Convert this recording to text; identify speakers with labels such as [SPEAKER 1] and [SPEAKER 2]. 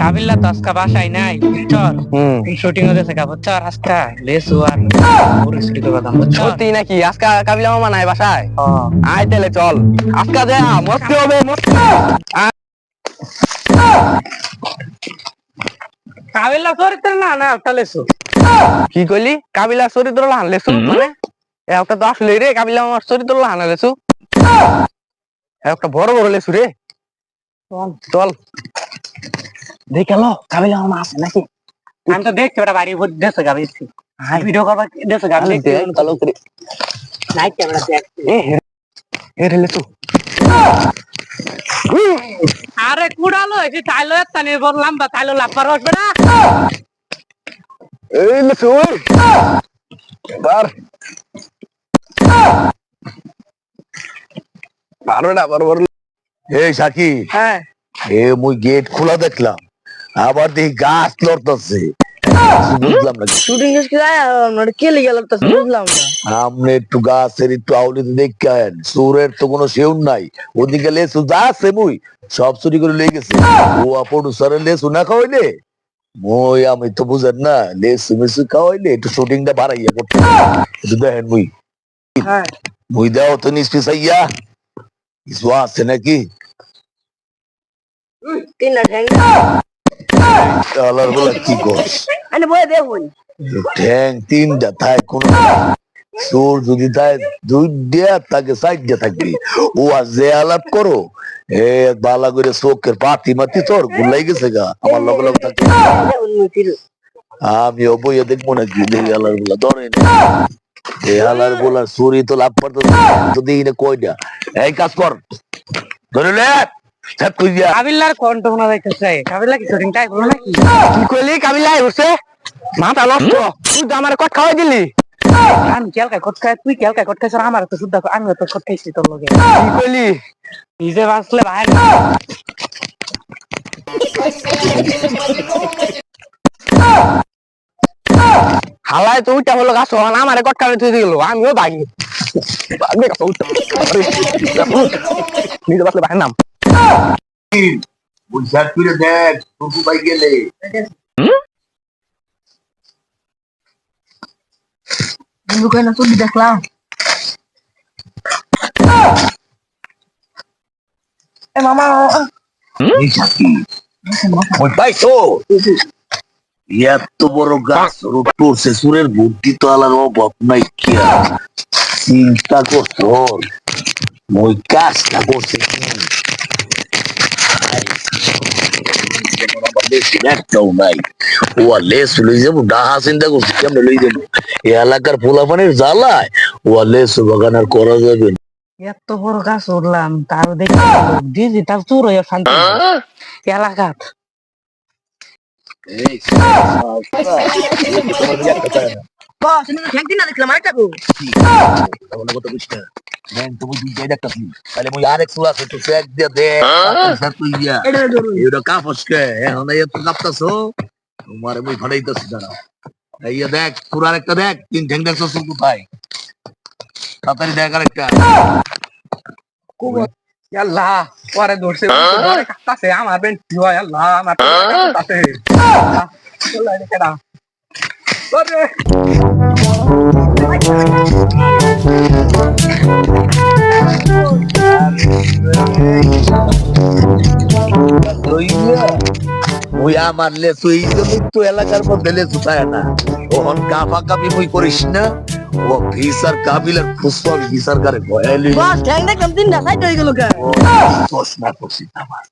[SPEAKER 1] কাবিল্লা তো আজকে বাসায় নাই বুঝছর? শুটিং হতেছে কা বুঝছর? আজকে লেসু আর তো কথা
[SPEAKER 2] সত্যি নাকি? আজকে কাবিলা মামা নাই বাসায়। আয় তাহলে চল। আজকে যা মস্তি হবে মস্তি
[SPEAKER 1] কাবিল্লা চরিত্র না না একটা লেসু?
[SPEAKER 2] কি কইলি? কাবিলা চরিত্র লাহান লেসু মানে? একটা তো আসলে রে কাবিলা মামার চরিত্র লাহান লেসু। একটা বড় বড় লেসু রে। চল। দেখে লো কাবিলা মামা আছে নাকি?
[SPEAKER 1] আমি তো দেখছি ওটা বাড়ি ভোট দেশে গাবি ভিডিও করবা দেশে গাবি
[SPEAKER 2] ভালো করে।
[SPEAKER 1] নাই ক্যামেরা দেখছি
[SPEAKER 2] এ এ রে লেসু
[SPEAKER 1] আরে কুড়ালো এসে চাইলো একটা নিয়ে বললাম বা চাইলো লাভ পারো আসবে না
[SPEAKER 2] এই লেসু এবার। পারবে না পারবে
[SPEAKER 3] এই সাকি
[SPEAKER 1] হ্যাঁ।
[SPEAKER 3] এ মুই গেট খোলা দেখলাম। আবার দেখি গাছ লড়তেছে। বুঝলাম না।
[SPEAKER 4] শুটিং কি? আমরা কে লিগে লাগতাছে বুঝলাম না।
[SPEAKER 3] সামনে একটু গাছের একটু আউলিতে দেখেন সুরের তো কোনো শেউন নাই। ওদিকে লেসু যা আছে মুই সব চুরি করে লেগে গেছে। ও প্রডিউসারের লেসু না খাওয়াইলে? মই আমি তো বুঝেন না লেসু মেসু খাওয়াইলে একটু শুটিংটা বাড়াইয়া করতে একটু দেখেন মুই।
[SPEAKER 1] হ্যাঁ।
[SPEAKER 3] মুই দাও তো নিস পিছাইয়া কিছু আছে নাকি?
[SPEAKER 4] তিনটা ঠ্যাং।
[SPEAKER 3] বলা কি করস ঠ্যাং তিনটা কোন সুর যদি তাই দুইটা তাকে সাইডটা থাকবি। ও আর যে আলাপ করো এ বালা করে চোখের পাতি মাতি তোর গুলাই গেছে গা আমার লগে লগে
[SPEAKER 4] মুতির
[SPEAKER 3] আমি বইয়ে দেখব নাকি? দেখি আলার বলা ধরে বলা সুরি তো লাভ পারতো তো দিই না এই কাজ কর। ধরে
[SPEAKER 1] কাবিল্লার কণ্ঠ শোনা যাইতেছে। কাবিল্লা কি শুটিং টাই বলো নাকি?
[SPEAKER 2] কি কইলি কাবিলা হইছে মাথা নষ্ট। তুই তো আমার কট খাওয়াই দিলি?
[SPEAKER 1] আমি কেলকায় কট খাই তুই কেলকায় কট খাইছ? আমার তো শুদ্ধ আমি তো কট খাইছি তোর লগে?
[SPEAKER 2] কি কইলি
[SPEAKER 1] নিজে বাঁচলে ভাই
[SPEAKER 2] হালাই তো উইটা হলো গাছ হন আমারে কট খাওয়াই তুই দিল। আমিও উঠতে নিজে বাসলে বাহির নাম।
[SPEAKER 3] বুঝার তুই দেখ টুকু পাই গেলে
[SPEAKER 4] লুকাই না ছবি দেখলাম এ মামা
[SPEAKER 3] ভাই তো এত বড় গাছ পড়ছে সুরের বুদ্ধি তো আলার অভাব নাই কিয়া চিন্তা করছ ওই কাজটা করছে একটাও নাই। ও লেস লই যাব ডাহা চিন্তা করছি কেমন লই যাব? এই এলাকার পোলাপানের জ্বালায় ও লেস বাগান আর করা যাবে
[SPEAKER 1] এত বড় গাছ উঠলাম তার দেখি ডিজিটাল চুর হয়ে শান্তি এলাকাত
[SPEAKER 4] দেখলাম আরেকটা গো
[SPEAKER 3] তাহলে কত বুঝতে ব্যাংক তো বুঝি যাই দেখতাছি তাহলে মুই আরেক সুলা আছে তো চেক দিয়ে দে স্যার তুই ইয়া
[SPEAKER 4] এটা ধরুন
[SPEAKER 3] এটা কাপস কে এখন এই তো কাপতাছো তোমারে মুই ফাড়াইতাছি দাঁড়া এই দেখ তোর আরেকটা দেখ তিন ঠ্যাং দেখছ শুধু কোথায় তাড়াতাড়ি দেখ আরেকটা
[SPEAKER 2] আল্লাহ পরে ধরছে পরে কাটতাছে আমার বেন কি হয় আল্লাহ আমার কাটতাছে আল্লাহ
[SPEAKER 3] আমার লেসু এই জন্যই তো এলাকার মধ্যে লেসু পায় না। ওহন কাফা কাপি মুই করিস না। ও ভিসার কাবিলার ভিসার কারে ভয়ালি
[SPEAKER 4] বাস ঠ্যাং দেখলাম তিনটা সাইড হই গেল কে
[SPEAKER 3] না করছি আমার